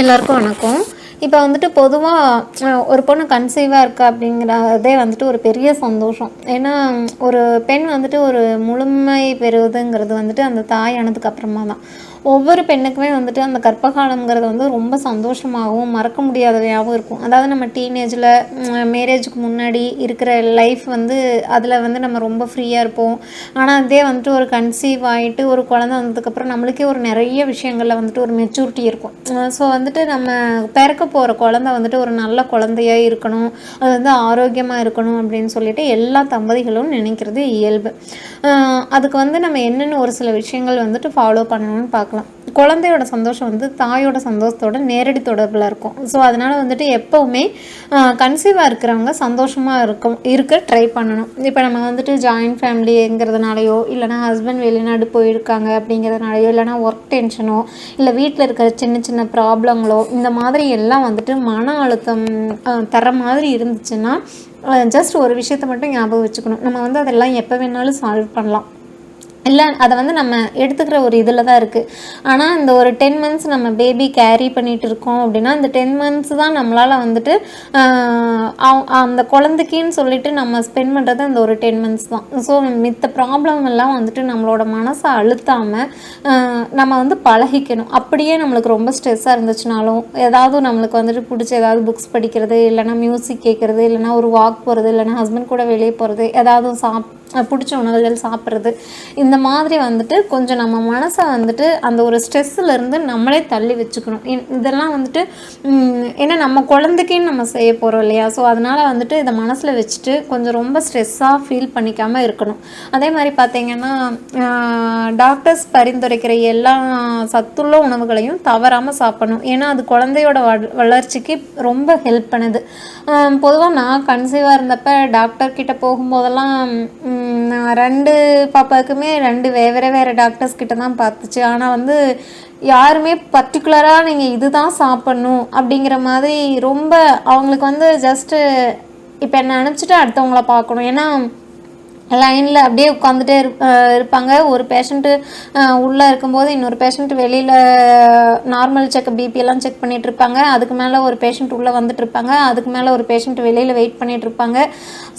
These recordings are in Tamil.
எல்லாருக்கும் வணக்கம். இப்போ வந்துட்டு பொதுவாக ஒரு பொண்ணு கன்சீவாக இருக்கா அப்படிங்கிறதே வந்துட்டு ஒரு பெரிய சந்தோஷம். ஏன்னா ஒரு பெண் வந்துட்டு ஒரு முழுமை பெறுவதுங்கிறது வந்துட்டு அந்த தாயானதுக்கு அப்புறமா தான் ஒவ்வொரு பெண்ணுக்குமே வந்துட்டு அந்த கர்ப்பகாலம்ங்கிறது வந்து ரொம்ப சந்தோஷமாகவும் மறக்க முடியாதவையாகவும் இருக்கும். அதாவது நம்ம டீனேஜில் மேரேஜுக்கு முன்னாடி இருக்கிற லைஃப் வந்து அதில் வந்து நம்ம ரொம்ப ஃப்ரீயாக இருப்போம். ஆனால் அதே வந்துட்டு ஒரு கன்சீவ் ஆகிட்டு ஒரு குழந்தை வந்ததுக்கப்புறம் நம்மளுக்கே ஒரு நிறைய விஷயங்களில் வந்துட்டு ஒரு மெச்சூரிட்டி இருக்கும். ஸோ வந்துட்டு நம்ம பிறக்க போகிற குழந்தை வந்துட்டு ஒரு நல்ல குழந்தையாக இருக்கணும். அது வந்து ஆரோக்கியமாக இருக்கணும் அப்படின்னு சொல்லிட்டு எல்லா தம்பதிகளும் நினைக்கிறது இயல்பு. அதுக்கு வந்து நம்ம என்னென்ன ஒரு சில விஷயங்கள் வந்துட்டு ஃபாலோ பண்ணணும்னு பார்க்கலாம் குழந்தையோட சந்தோஷம் வந்து தாயோட சந்தோஷத்தோட நேரடி தொடர்பில் இருக்கும். ஸோ அதனால் வந்துட்டு எப்போவுமே கன்சீவாக இருக்கிறவங்க சந்தோஷமாக இருக்கும் இருக்க ட்ரை பண்ணணும். இப்போ நம்ம வந்துட்டு ஜாயின்ட் ஃபேமிலிங்கிறதுனாலையோ இல்லைனா ஹஸ்பண்ட் வெளிநாடு போயிருக்காங்க அப்படிங்கிறதுனாலையோ இல்லைனா ஒர்க் டென்ஷனோ இல்லை வீட்டில் இருக்கிற சின்ன சின்ன ப்ராப்ளங்களோ இந்த மாதிரி எல்லாம் வந்துட்டு மன அழுத்தம் தர மாதிரி இருந்துச்சுன்னா ஜஸ்ட் ஒரு விஷயத்தை மட்டும் ஞாபகம் வச்சுக்கணும். நம்ம வந்து அதெல்லாம் எப்போ வேணாலும் சால்வ் பண்ணலாம். இல்லை அதை வந்து நம்ம எடுத்துக்கிற ஒரு இதில் தான் இருக்குது ஆனால் இந்த ஒரு டென் மந்த்ஸ் நம்ம பேபி கேரி பண்ணிகிட்டு இருக்கோம் அப்படின்னா இந்த டென் மந்த்ஸ் தான் நம்மளால் வந்துட்டு அவ- அந்த குழந்தைக்கின்னு சொல்லிட்டு நம்ம ஸ்பெண்ட் பண்ணுறது அந்த ஒரு டென் மந்த்ஸ் தான். ஸோ மித்த ப்ராப்ளம் எல்லாம் வந்துட்டு நம்மளோட மனசை அழுத்தாமல் நம்ம வந்து பழகிக்கணும். அப்படியே நம்மளுக்கு ரொம்ப ஸ்ட்ரெஸ்ஸாக இருந்துச்சுனாலும் ஏதாவது நம்மளுக்கு வந்துட்டு பிடிச்ச ஏதாவது புக்ஸ் படிக்கிறது இல்லைனா மியூசிக் கேட்குறது இல்லைனா ஒரு வாக் போகிறது இல்லைனா ஹஸ்பண்ட் கூட வெளியே போகிறது ஏதாவது சாப் பிடிச்ச உணவுகள் சாப்பிட்றது. இந்த மாதிரி வந்துட்டு கொஞ்சம் நம்ம மனசை வந்துட்டு அந்த ஒரு ஸ்ட்ரெஸ்ஸுலேருந்து நம்மளே தள்ளி வச்சுக்கணும். இதெல்லாம் வந்துட்டு ஏன்னா நம்ம குழந்தைக்குன்னு நம்ம செய்ய போகிறோம் இல்லையா? ஸோ அதனால் வந்துட்டு இதை மனசில் வச்சுட்டு கொஞ்சம் ரொம்ப ஸ்ட்ரெஸ்ஸாக ஃபீல் பண்ணிக்காமல் இருக்கணும். அதே மாதிரி பார்த்திங்கன்னா டாக்டர்ஸ் பரிந்துரைக்கிற எல்லா சத்துள்ள உணவுகளையும் தவறாமல் சாப்பிடணும். ஏன்னா அது குழந்தையோட வள- வளர்ச்சிக்கு ரொம்ப ஹெல்ப் பண்ணுது. பொதுவாக நான் கன்சீவாக இருந்தப்போ டாக்டர் கிட்ட போகும்போதெல்லாம் நான் ரெண்டு பாப்பாவுக்குமே ரெண்டு வேறு வேறு டாக்டர்ஸ் கிட்ட தான் பார்த்துச்சு. ஆனால் வந்து யாருமே பர்டிகுலராக நீங்கள் இதுதான் சாப்பிட்ணும் அப்படிங்கிற மாதிரி ரொம்ப அவங்களுக்கு வந்து ஜஸ்ட்டு இப்போ என்னை அனுப்பிச்சிட்டு அடுத்தவங்கள பார்க்கணும். ஏன்னா லைனில் அப்படியே உட்காந்துட்டே இரு இருப்பாங்க. ஒரு பேஷண்ட்டு உள்ளே இருக்கும்போது இன்னொரு பேஷண்ட் வெளியில் நார்மல் செக் பிபி எல்லாம் செக் பண்ணிகிட்டு இருப்பாங்க. அதுக்கு மேலே ஒரு பேஷண்ட் உள்ளே வந்துட்டு இருப்பாங்க. அதுக்கு மேலே ஒரு பேஷண்ட் வெளியில் வெயிட் பண்ணிகிட்டு இருப்பாங்க.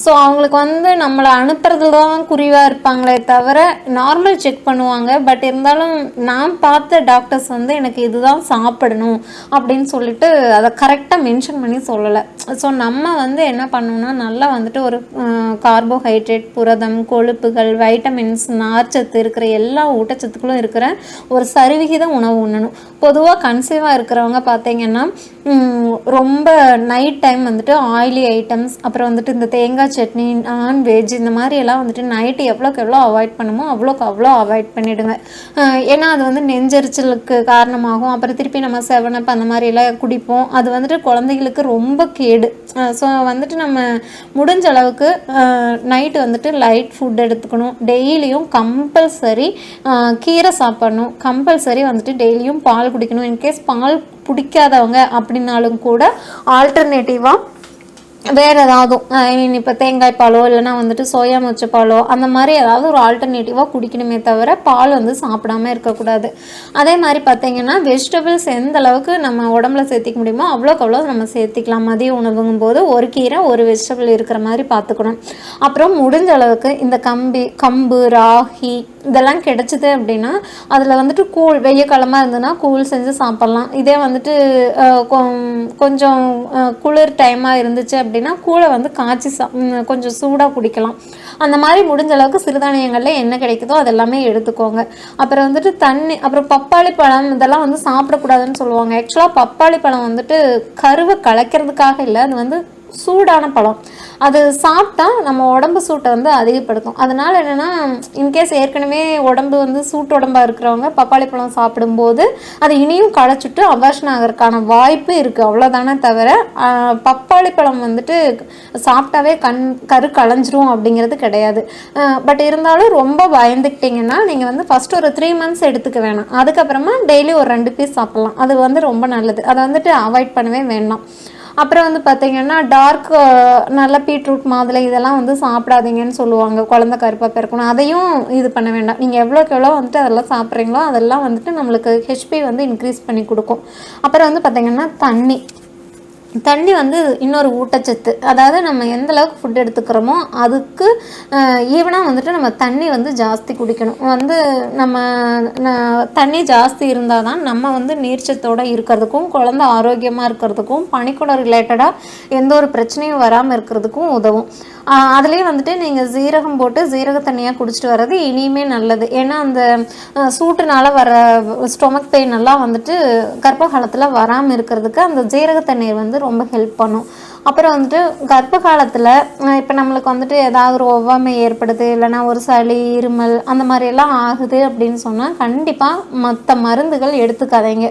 ஸோ அவங்களுக்கு வந்து நம்மளை அனுப்புறதுல தான் குறிவாக இருப்பாங்களே தவிர நார்மல் செக் பண்ணுவாங்க. பட் இருந்தாலும் நான் பார்த்த டாக்டர்ஸ் வந்து எனக்கு இதுதான் சாப்பிடணும் அப்படின்னு சொல்லிட்டு அதை கரெக்டாக மென்ஷன் பண்ணி சொல்லலை. ஸோ நம்ம வந்து என்ன பண்ணணும்னா நல்லா வந்துட்டு ஒரு கார்போஹைட்ரேட் புரதம் கொழுப்புகள் வைட்டமின்ஸ் நார்ச்சத்து இருக்கிற எல்லா ஊட்டச்சத்துக்களும் இருக்கிற ஒரு சரிவிகித உணவு உண்ணணும். பொதுவாக கன்சீவாக இருக்கிறவங்க பார்த்தீங்கன்னா ரொம்ப நைட் டைம் வந்துட்டு ஆயிலி ஐட்டம்ஸ் அப்புறம் வந்துட்டு இந்த தேங்காய் சட்னி நான்வெஜ் இந்த மாதிரி எல்லாம் வந்துட்டு நைட்டு எவ்வளோக்கு எவ்வளோ அவாய்ட் பண்ணுமோ அவ்வளோக்கு அவ்வளோ அவாய்ட் பண்ணிவிடுங்க ஏன்னா அது வந்து நெஞ்சரிச்சலுக்கு காரணமாகும். அப்புறம் திருப்பி நம்ம செவனப் அந்த மாதிரிலாம் குடிப்போம். அது வந்துட்டு குழந்தைகளுக்கு ரொம்ப கேடு. ஸோ வந்துட்டு நம்ம முடிஞ்ச அளவுக்கு நைட்டு வந்துட்டு லைட் ஃபுட் எடுத்துக்கணும். டெய்லியும் கம்பல்சரி கீரை சாப்பிடணும். கம்பல்சரி வந்துட்டு டெய்லியும் பால் குடிக்கணும். இன்கேஸ் பால் பிடிக்காதவங்க அப்படின்னாலும் கூட ஆல்டர்னேட்டிவாக வேறு ஏதாவது ஐ மீன் இப்போ தேங்காய் பாலோ இல்லைனா வந்துட்டு சோயா மொச்சை பாலோ அந்த மாதிரி ஏதாவது ஒரு ஆல்டர்னேட்டிவாக குடிக்கணுமே தவிர பால் வந்து சாப்பிடாம இருக்கக்கூடாது. அதே மாதிரி பார்த்தீங்கன்னா வெஜிடபிள்ஸ் எந்த அளவுக்கு நம்ம உடம்புல சேர்த்திக்க முடியுமோ அவ்வளோக்கு அவ்வளோ நம்ம சேர்த்திக்கலாம். மதிய உணவுங்கும் போது ஒரு கீரை ஒரு வெஜிடபிள் இருக்கிற மாதிரி பார்த்துக்கணும். அப்புறம் முடிஞ்ச அளவுக்கு இந்த கம்பி கம்பு ராகி இதெல்லாம் கிடைச்சிது அப்படின்னா அதில் வந்துட்டு கூழ் வெய்ய காலமாக இருந்ததுன்னா கூழ் செஞ்சு சாப்பிட்லாம். இதே வந்துட்டு கொ- கொஞ்சம் குளிர் டைமாக இருந்துச்சு அப்படின்னா கூழை வந்து காய்ச்சி சா கொஞ்சம் சூடாக குடிக்கலாம். அந்த மாதிரி முடிஞ்ச அளவுக்கு சிறுதானியங்களில் என்ன கிடைக்குதோ அதெல்லாமே எடுத்துக்கோங்க. அப்புறம் வந்துட்டு தண்ணி அப்புறம் பப்பாளி பழம் இதெல்லாம் வந்து சாப்பிடக்கூடாதுன்னு சொல்லுவாங்க. ஆக்சுவலாக பப்பாளி பழம் வந்துட்டு கருவை கலைக்கிறதுக்காக இல்லை அது வந்து சூடான பழம். அது சாப்பிட்டா நம்ம உடம்பு சூட்டை வந்து அதிகப்படுத்தும். அதனால் என்னென்னா இன்கேஸ் ஏற்கனவே உடம்பு வந்து சூட்டு உடம்பாக இருக்கிறவங்க பப்பாளி பழம் சாப்பிடும்போது அது இனியும் களைச்சிட்டு அபார்ஷன் ஆகிறதுக்கான வாய்ப்பு இருக்குது அவ்வளோதானே தவிர பப்பாளி பழம் வந்துட்டு சாப்பிட்டாவே கண் கரு களைஞ்சிரும் அப்படிங்கிறது கிடையாது. பட் இருந்தாலும் ரொம்ப பயந்துக்கிட்டிங்கன்னா நீங்கள் வந்து ஃபஸ்ட்டு ஒரு த்ரீ மந்த்ஸ் எடுத்துக்க வேணாம். அதுக்கப்புறமா டெய்லி ஒரு ரெண்டு பீஸ் சாப்பிட்லாம். அது வந்து ரொம்ப நல்லது. அதை வந்துட்டு அவாய்ட் பண்ணவே வேண்டாம். அப்புறம் வந்து பார்த்தீங்கன்னா டார்க் நல்ல பீட்ரூட் மாதுளை இதெல்லாம் வந்து சாப்பிடாதீங்கன்னு சொல்லுவாங்க. குழந்தை கருப்பாக பிறக்கணும். அதையும் இது பண்ண வேண்டாம். நீங்கள் எவ்வளோக்கு எவ்வளோ வந்துட்டு அதெல்லாம் சாப்பிட்றீங்களோ அதெல்லாம் வந்துட்டு நம்மளுக்கு ஹெச்பி வந்து இன்க்ரீஸ் பண்ணி கொடுக்கும். அப்புறம் வந்து பார்த்தீங்கன்னா தண்ணி. தண்ணி வந்து இன்னொரு ஊட்டச்சத்து. அதாவது நம்ம எந்த அளவுக்கு ஃபுட் எடுத்துக்கிறோமோ அதுக்கு ஈவனாக வந்துட்டு நம்ம தண்ணி வந்து ஜாஸ்தி குடிக்கணும். வந்து நம்ம தண்ணி ஜாஸ்தி இருந்தால் தான் நம்ம வந்து நீர்ச்சத்தோடு இருக்கிறதுக்கும் குழந்தை ஆரோக்கியமாக இருக்கிறதுக்கும் பனிக்கூட ரிலேட்டடாக எந்த ஒரு பிரச்சனையும் வராமல் இருக்கிறதுக்கும் உதவும். அதுலேயும் அதுலேயே வந்துட்டு நீங்கள் ஜீரகம் போட்டு ஜீரக தண்ணியாக குடிச்சிட்டு வர்றது இனியுமே நல்லது. ஏன்னா அந்த சூட்டுனால வர ஸ்டொமக் பெயின் எல்லாம் வந்துட்டு கர்ப்ப காலத்தில் வராமல் இருக்கிறதுக்கு அந்த ஜீரக தண்ணீர் வந்து ரொம்ப ஹெல்ப் பண்ணும். அப்புறம் வந்துட்டு கர்ப்ப காலத்தில் இப்போ நம்மளுக்கு வந்துட்டு ஏதாவது ஒரு ஒவ்வாமை ஏற்படுது இல்லைன்னா ஒரு சளி இருமல் அந்த மாதிரி எல்லாம் ஆகுது அப்படின்னு சொன்னால் கண்டிப்பாக மற்ற மருந்துகள் எடுத்துக்காதீங்க.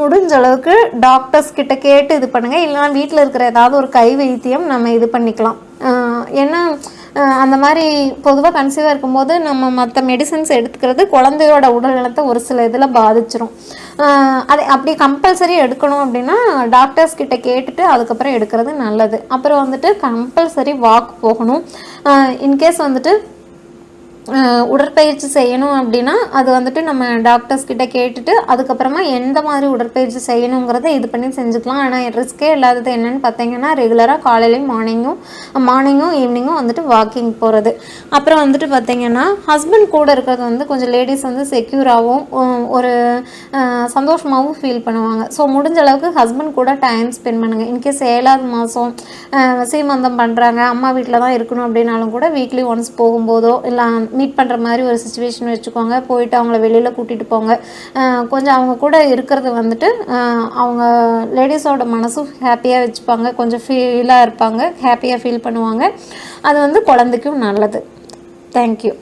முடிஞ்ச அளவுக்கு டாக்டர்ஸ் கிட்ட கேட்டு இது பண்ணுங்கள் இல்லைன்னா வீட்டில் இருக்கிற ஏதாவது ஒரு கை வைத்தியம் நம்ம இது பண்ணிக்கலாம். ஏன்னா அந்த மாதிரி பொதுவாக கன்சீவாக இருக்கும்போது நம்ம மற்ற மெடிசன்ஸ் எடுத்துக்கிறது குழந்தையோட உடல் நலத்தை ஒரு சில இதில் பாதிச்சிரும். அதை அப்படி கம்பல்சரி எடுக்கணும் அப்படின்னா டாக்டர்ஸ் கிட்ட கேட்டுட்டு அதுக்கப்புறம் எடுக்கிறது நல்லது. அப்புறம் வந்துட்டு கம்பல்சரி வாக் போகணும். இன்கேஸ் வந்துட்டு உடற்பயிற்சி செய்யணும் அப்படின்னா அது வந்துட்டு நம்ம டாக்டர்ஸ் கிட்ட கேட்டுட்டு அதுக்கப்புறமா எந்த மாதிரி உடற்பயிற்சி செய்யணுங்கிறத இது பண்ணி செஞ்சுக்கலாம். ஆனால் ரிஸ்க்கே இல்லாதது என்னன்னு பார்த்தீங்கன்னா ரெகுலராக காலையிலையும் மார்னிங்கும் மார்னிங்கும் ஈவினிங்கும் வந்துட்டு வாக்கிங் போகிறது அப்புறம் வந்துட்டு பார்த்தீங்கன்னா ஹஸ்பண்ட் கூட இருக்கிறது வந்து கொஞ்சம் லேடிஸ் வந்து செக்யூராகவும் ஒரு சந்தோஷமாகவும் ஃபீல் பண்ணுவாங்க. ஸோ முடிஞ்ச அளவுக்கு ஹஸ்பண்ட் கூட டைம் ஸ்பெண்ட் பண்ணுங்கள் இன்கேஸ் ஏழாவது மாதம் சீமந்தம் பண்ணுறாங்க அம்மா வீட்டில் தான் இருக்கணும் அப்படின்னாலும் கூட வீக்லி ஒன்ஸ் போகும்போதோ இல்லை மீட் பண்ணுற மாதிரி ஒரு சுச்சுவேஷன் வச்சுக்கோங்க. போயிட்டு அவங்கள வெளியில் கூட்டிகிட்டு போங்க. கொஞ்சம் அவங்க கூட இருக்கிறது வந்துட்டு அவங்க லேடிஸோட மனசும் ஹாப்பியாக வச்சுப்பாங்க. கொஞ்சம் ஃபீலாக இருப்பாங்க. ஹாப்பியாக ஃபீல் பண்ணுவாங்க. அது வந்து குழந்தைக்கும் நல்லது. தேங்க்யூ